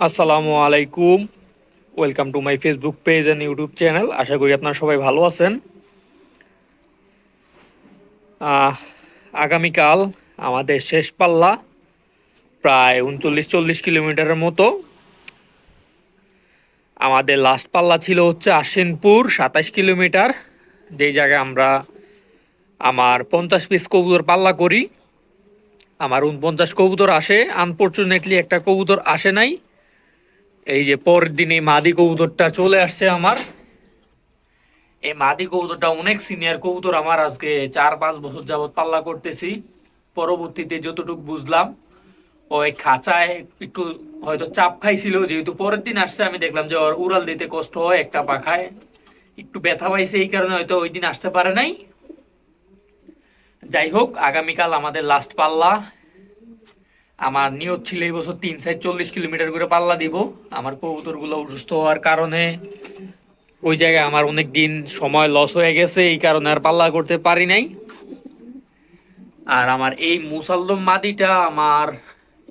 আসসালামু আলাইকুম। Welcome to my Facebook page and YouTube channel আশা করি আপনারা সবাই ভালো আছেন। আগামীকাল আমাদের শেষ পাল্লা, প্রায় উনচল্লিশ চল্লিশ কিলোমিটারের মতো। আমাদের লাস্ট পাল্লা ছিল হচ্ছে আশ্বিনপুর, সাতাশ কিলোমিটার। যেই জায়গায় আমরা আমার পঞ্চাশ পিস কবুতর পাল্লা করি। আমার উনপঞ্চাশ কবুতর আসে। আনফর্চুনেটলি একটা কবুতর আসে নাই। এই যে পরের দিন এই মাদি কবুতরটা চলে আসছে আমার। এই মাদি কবুতরটা অনেক সিনিয়র কবুতর আমার, আজকে চার পাঁচ বছর যাবত পাল্লা করতেছি। পরবর্তীতে যতটুকু বুঝলাম ওই খাঁচায় একটু হয়তো চাপ খাইছিল, যেহেতু পরের দিন আসছে, আমি দেখলাম যে ওর উড়াল দিতে কষ্ট হয়, একটা পাখায় একটু ব্যথা পাইছে এই কারণে হয়তো ওই দিন আসতে পারে নাই। যাই হোক, আগামীকাল আমাদের লাস্ট পাল্লা। আমার নিয়ত ছিল এই বছর তিন সাইড চল্লিশ কিলোমিটার করে পাল্লা দিব। আমার কবুতরগুলো অসুস্থ হওয়ার কারণে ওই জায়গায় আমার অনেক দিন সময় লস হয়ে গেছে, এই কারণে আর পাল্লা করতে পারি নাই। আর আমার এই মুসাল্লম মাদিটা আমার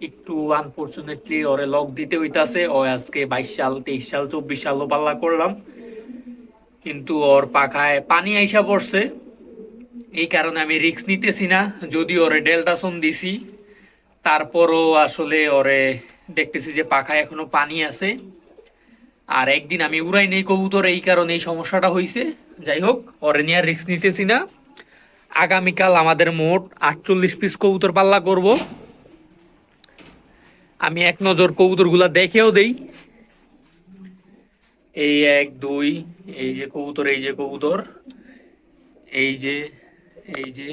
একটু আনফর্চুনেটলি ওরে লক দিতে হইতাছে। ও আজকে বাইশ সাল, তেইশ সাল, চব্বিশ সালও পাল্লা করলাম। কিন্তু ওর পাখায় পানি আইসা পড়ছে। এই কারণে আমি রিক্স নিতেছি না। যদি ওরে ডেল্টাসন দিছি। তারপরও আসলে ওরে দেখতেছি যে পাখায় এখনও পানি আছে। আর একদিন আমি উড়াই নেই কবুতর, এই কারণে এই সমস্যাটা হয়েছে যাই হোক, ওরে নিয়ে আর রিস্ক নিতেছি না। আগামীকাল আমাদের মোট আটচল্লিশ পিস কবুতর পাল্লা করব। আমি এক নজর কবুতরগুলা দেখেও দেই। এই এক, দুই, এই যে কবুতর, এই যে কবুতর, এই যে এই যে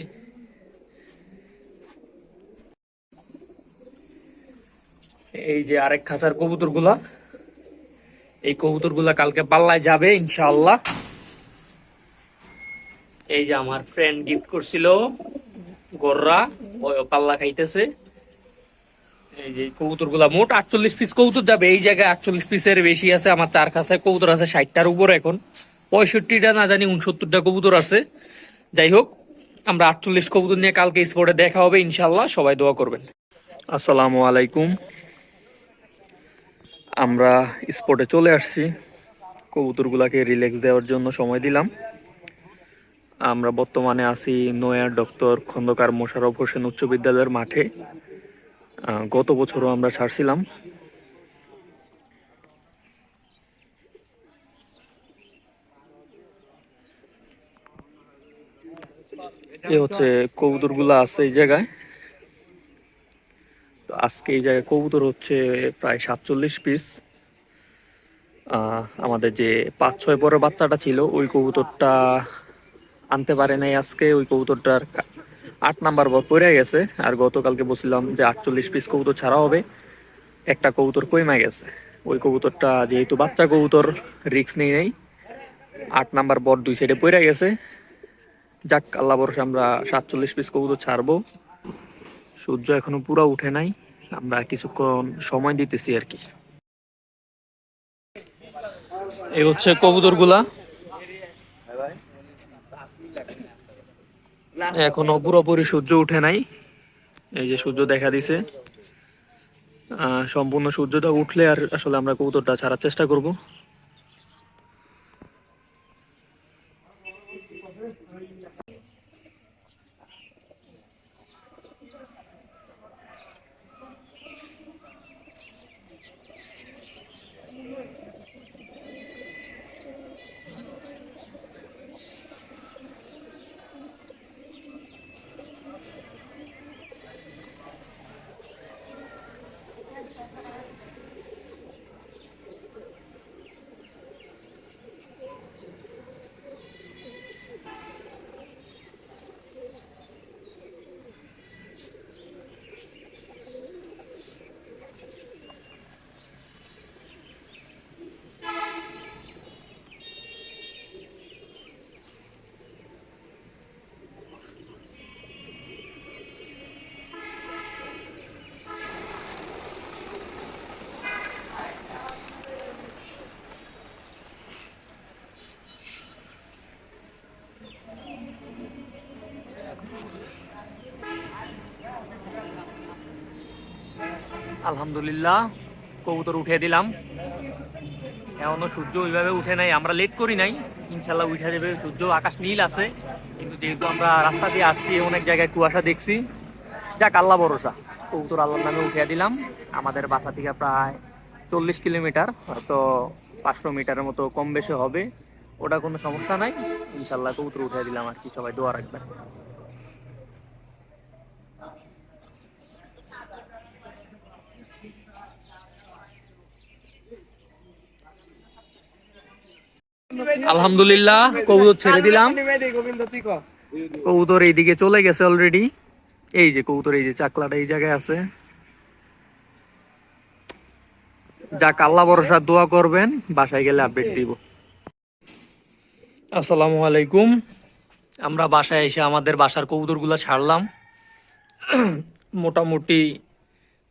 এই যে আরেক খাসার কবুতরগুলা এই কবুতরগুলা কালকে পাল্লায় যাবে, ইনশাআল্লাহ। এই যে আমার ফ্রেন্ড গিফট করছিল, গররা ওই পাল্লা খাইতেছে। এই যে কবুতরগুলা মোট আটচল্লিশ পিস কবুতর যাবে। এই জায়গায় আটচল্লিশ পিসের বেশি আছে, আমার চার খাসায় কবুতর আছে ষাটটার উপর এখন। পঁয়ষট্টিটা না জানি, উনসত্তরটা কবুতর আছে। যাই হোক, আমরা আটচল্লিশ কবুতর নিয়ে কালকে স্পোর্টে দেখা হবে ইনশাল্লাহ সবাই দোয়া করবেন। আসসালামু আলাইকুম। আমরা স্পটে চলে আসছি। কবুতরগুলাকে রিল্যাক্স দেওয়ার জন্য সময় দিলাম। আমরা বর্তমানে আছি নয়ার ডক্টর খন্দকার মোশাররফ হোসেন উচ্চ বিদ্যালয়ের মাঠে। গত বছরও আমরা ছাড়ছিলাম এ হচ্ছে কবুতরগুলো আছে এই জায়গায়। তো আজকে এই জায়গায় কবুতর হচ্ছে প্রায় সাতচল্লিশ পিস আমাদের যে পাঁচ, ছয় পরের বাচ্চাটা ছিল, ওই কবুতরটা আনতে পারে নাই আজকে। ওই কবুতরটার আট নাম্বার বর পড়ে গেছে। আর গতকালকে বলছিলাম যে আটচল্লিশ পিস কবুতর ছাড়া হবে। একটা কবুতর কইমা গেছে। ওই কবুতরটা যেহেতু বাচ্চা কবুতর রিক্স নেই নেই। আট নাম্বার বর দুই সাইডে পড়ে গেছে। যাক, আল্লাহ বরসে আমরা সাতচল্লিশ পিস কবুতর ছাড়বো। সূর্য এখনও পুরো উঠে নাই। আমরা কিছুক্ষণ সময় দিতেছি আর কি। এই হচ্ছে কবুতরগুলা এখনও পুরোপুরি সূর্য উঠে নাই। এই যে সূর্য দেখা দিছে। সম্পূর্ণ সূর্যটা উঠলে আর আসলে আমরা কবুতরটা ছাড়ার চেষ্টা করব। আলহামদুলিল্লাহ, কবুতর উঠে দিলাম। এখনও সূর্য ওইভাবে উঠে নাই, আমরা লেট করি নাই। ইনশাল্লাহ উঠে যাবে, সূর্য আকাশ নীল আছে। কিন্তু যেহেতু আমরা রাস্তা দিয়ে আসছি, অনেক জায়গায় কুয়াশা দেখছি। যাক, আল্লাহ ভরসা। কবুতর আল্লাহর নামে উঠে দিলাম। আমাদের বাসা থেকে প্রায় চল্লিশ কিলোমিটার, হয়তো পাঁচশো মিটারের মতো কম বেশি হবে। ওটা কোনো সমস্যা নাই। ইনশাল্লাহ কবুতর উঠে দিলাম আর কি, সবাই দোয়া রাখবেন। আলহামদুলিল্লাহ কবুতর ছেড়ে দিলাম। কবুতর এইদিকে চলে গেছে অলরেডি এই যে কবুতর এই যে চাকলাটা এই জায়গায় আছে। যাক আল্লাহ ভরসা দোয়া করবেন বাসায় গেলে আপডেট দিব। আসসালামু আলাইকুম। আমরা বাসায় এসে আমাদের বাসার কবুতরগুলো ছাড়লাম। মোটামুটি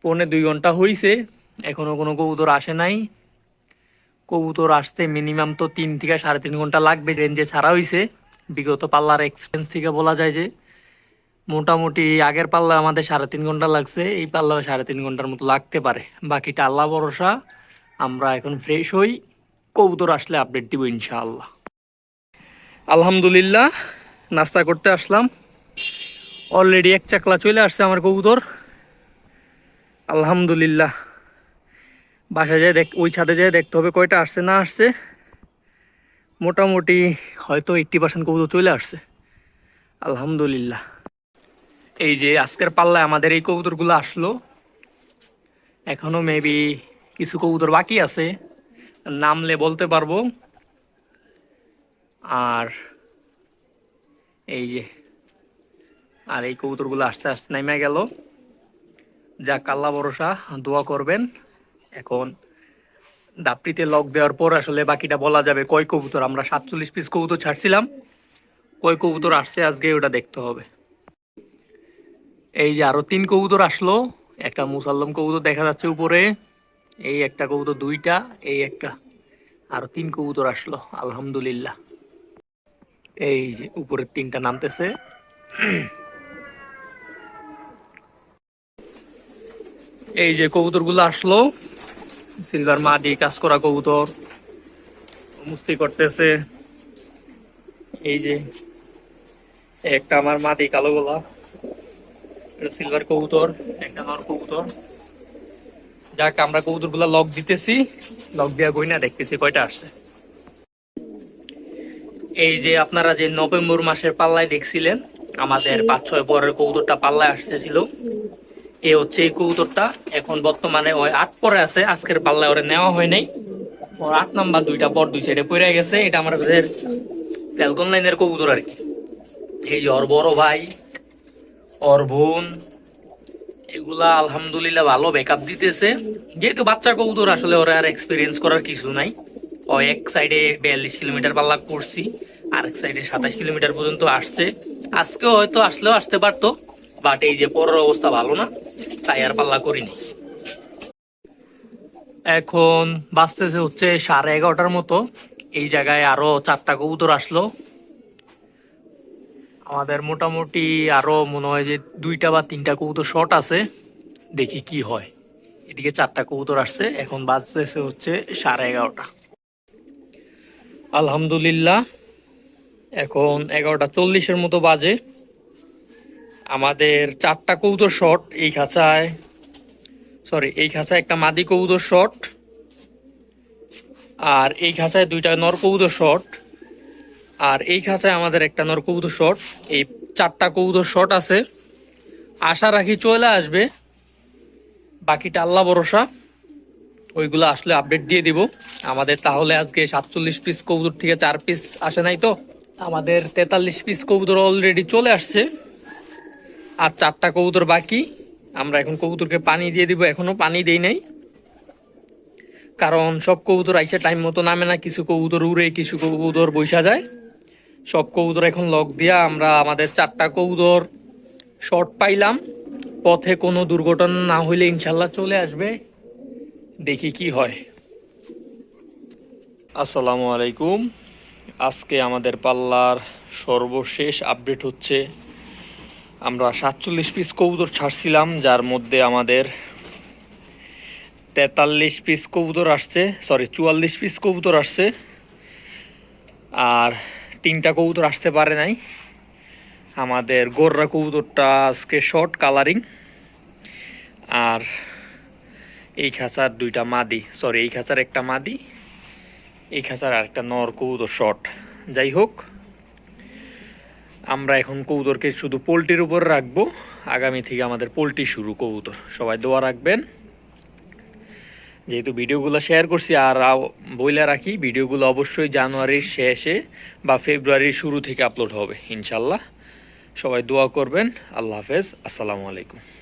পৌনে দুই ঘণ্টা হইছে এখনও কোনো কবুতর আসে নাই। কবুতর আসতে মিনিমাম তো তিন থেকে সাড়ে তিন ঘণ্টা লাগবে রেঞ্জে ছাড়া হয়েছে বিগত পাল্লার এক্সপিরিয়েন্স থেকে বলা যায় যে, মোটামুটি আগের পাল্লা আমাদের সাড়ে তিন ঘণ্টা লাগছে, এই পাল্লাও সাড়ে তিন ঘণ্টার মতো লাগতে পারে। বাকিটা আল্লাহ ভরসা, আমরা এখন ফ্রেশ হই, কবুতর আসলে আপডেট দিব ইনশাআল্লাহ। আলহামদুলিল্লাহ, নাস্তা করতে আসলাম। অলরেডি এক চাকলা চলে আসছে আমার কবুতর। আলহামদুলিল্লাহ। বাসায় যায় দেখ ওই ছাদে যায় দেখতে হবে কয়টা আসছে, না আসছে। মোটামুটি হয়তো এইট্টি পার্সেন্ট কবুতর চলে আসছে। আলহামদুলিল্লাহ। এই যে আজকের পাল্লায় আমাদের এই কবুতরগুলো আসলো। এখনও মেবি কিছু কবুতর বাকি আছে। নামলে বলতে পারব। আর এই যে, আর এই কবুতরগুলো আস্তে আস্তে নেমে গেল। যা কাল্লা ভরসা, দোয়া করবেন। এখন দাপটিতে লক দেওয়ার পর আসলে বাকিটা বলা যাবে কয় কবুতর? আমরা সাতচল্লিশ পিস কবুতর ছাড়ছিলাম। কয় কবুতর আসছে আজকে ওটা দেখতে হবে। এই যে আরও তিন কবুতর আসলো। একটা মুসাল্লাম কবুতর দেখা যাচ্ছে উপরে। এই একটা কবুতর দুইটা, এই একটা আরও তিন কবুতর আসলো। আলহামদুলিল্লাহ। এই যে উপরের তিনটা নামতেছে। এই যে কবুতরগুলো আসলো। সিলভার মা দিয়ে কাজ করা কবুতর, মুস্তি করতেছে। এই যে, একটা আমার মা দিয়ে কালো গোলা সিলভার কবুতর, একটা নর কবুতর। যাক, আমরা কবুতরগুলা লক দিতেছি, লক দেওয়া গই না দেখতেছি কয়টা আসছে। এই যে, আপনারা যে নভেম্বর মাসের পাল্লায় দেখছিলেন, আমাদের পাঁচ ছয় পরের কবুতরটা পাল্লায় আসতেছিল। এ হচ্ছে এই কবুতরটা। এখন বর্তমানে ওই আট পরে আছে, আজকের পাল্লায় ওরে নেওয়া হয় নাই। ওর আট নাম্বার দুইটা পর দুই সাইডে পড়ে গেছে, এটা আমাদের ফ্যালকন লাইনের কবুতর আর কি। এই যে ওর বড় ভাই, ওর বোন, এগুলা আলহামদুলিল্লাহ ভালো ব্যাকআপ দিতেছে। যেহেতু বাচ্চা কবুতর, আসলে ওরা আর এক্সপিরিয়েন্স করার কিছু নাই। ও এক সাইডে বিয়াল্লিশ কিলোমিটার পাল্লা করছি, আর এক সাইডে সাতাশ কিলোমিটার পর্যন্ত আসছে। আজকেও হয়তো আসলেও আসতে পারতো বাট এই যে পরের অবস্থা ভালো না। তাই আর পাল্লা করিনি। এখন বাঁচতেছে হচ্ছে সাড়ে এগারোটার মতো। এই জায়গায় আরও চারটা কবুতর আসলো। আমাদের মোটামুটি আরও মনে হয় যে দুইটা বা তিনটা কবুতর শর্ট আছে। দেখি কি হয়। এদিকে চারটা কবুতর আসছে। এখন বাজতেছে হচ্ছে সাড়ে এগারোটা। আলহামদুলিল্লাহ। এখন এগারোটা চল্লিশের মতো বাজে। আমাদের চারটা কবুতর শট, এই খাঁচায় সরি এই খাঁচায় একটা মাদি কবুতর শট, আর এই খাঁচায় দুইটা নর শট, আর এই খাঁচায় আমাদের একটা নর শট, এই চারটা কবুতর শট আছে। আশা রাখি চলে আসবে, বাকিটা আল্লাহ ভরসা, ওইগুলো আসলে আপডেট দিয়ে দিব। আমাদের তাহলে আজকে সাতচল্লিশ পিস কবুতর থেকে চার পিস আসে নাই তো? আমাদের তেতাল্লিশ পিস কবুতর অলরেডি চলে আসছে। আর চারটা কবুতর বাকি। আমরা এখন কবুতরকে পানি দিয়ে দিব, এখনও পানি দেই নাই। কারণ সব কবুতর আইসে টাইম মতো নামে না, কিছু কবুতর উড়ে, কিছু কবুতর বৈশা যায়। সব কবুতর এখন লক দিয়া আমরা আমাদের চারটা কবুতর শর্ট পাইলাম। পথে কোনো দুর্ঘটনা না হইলে ইনশাল্লাহ চলে আসবে। দেখি কি হয়। আসসালামু আলাইকুম। আজকে আমাদের পাল্লার সর্বশেষ আপডেট হচ্ছে আমরা সাতচল্লিশ পিস কবুতর ছাড়ছিলাম, যার মধ্যে আমাদের তেতাল্লিশ পিস কবুতর আসছে সরি চুয়াল্লিশ পিস কবুতর আসছে, আর তিনটা কবুতর আসতে পারে নাই। আমাদের গোররা কবুতরটা আজকে শর্ট কালারিং আর এই খাঁচার দুইটা মাদি সরি এই খাঁচার একটা মাদি, এই খাঁচার আরেকটা নর কবুতর শর্ট যাই হোক আমরা এখন কবুতরকে শুধু পোলট্রির উপর রাখব। আগামী থেকে আমাদের পোলট্রি শুরু কবুতর। সবাই দোয়া রাখবেন। যেহেতু ভিডিওগুলো শেয়ার করছি, আর বইলে রাখি, ভিডিওগুলো অবশ্যই জানুয়ারির শেষে বা ফেব্রুয়ারির শুরু থেকে আপলোড হবে, ইনশাল্লাহ। সবাই দোয়া করবেন। আল্লাহ হাফেজ। আসসালামু আলাইকুম।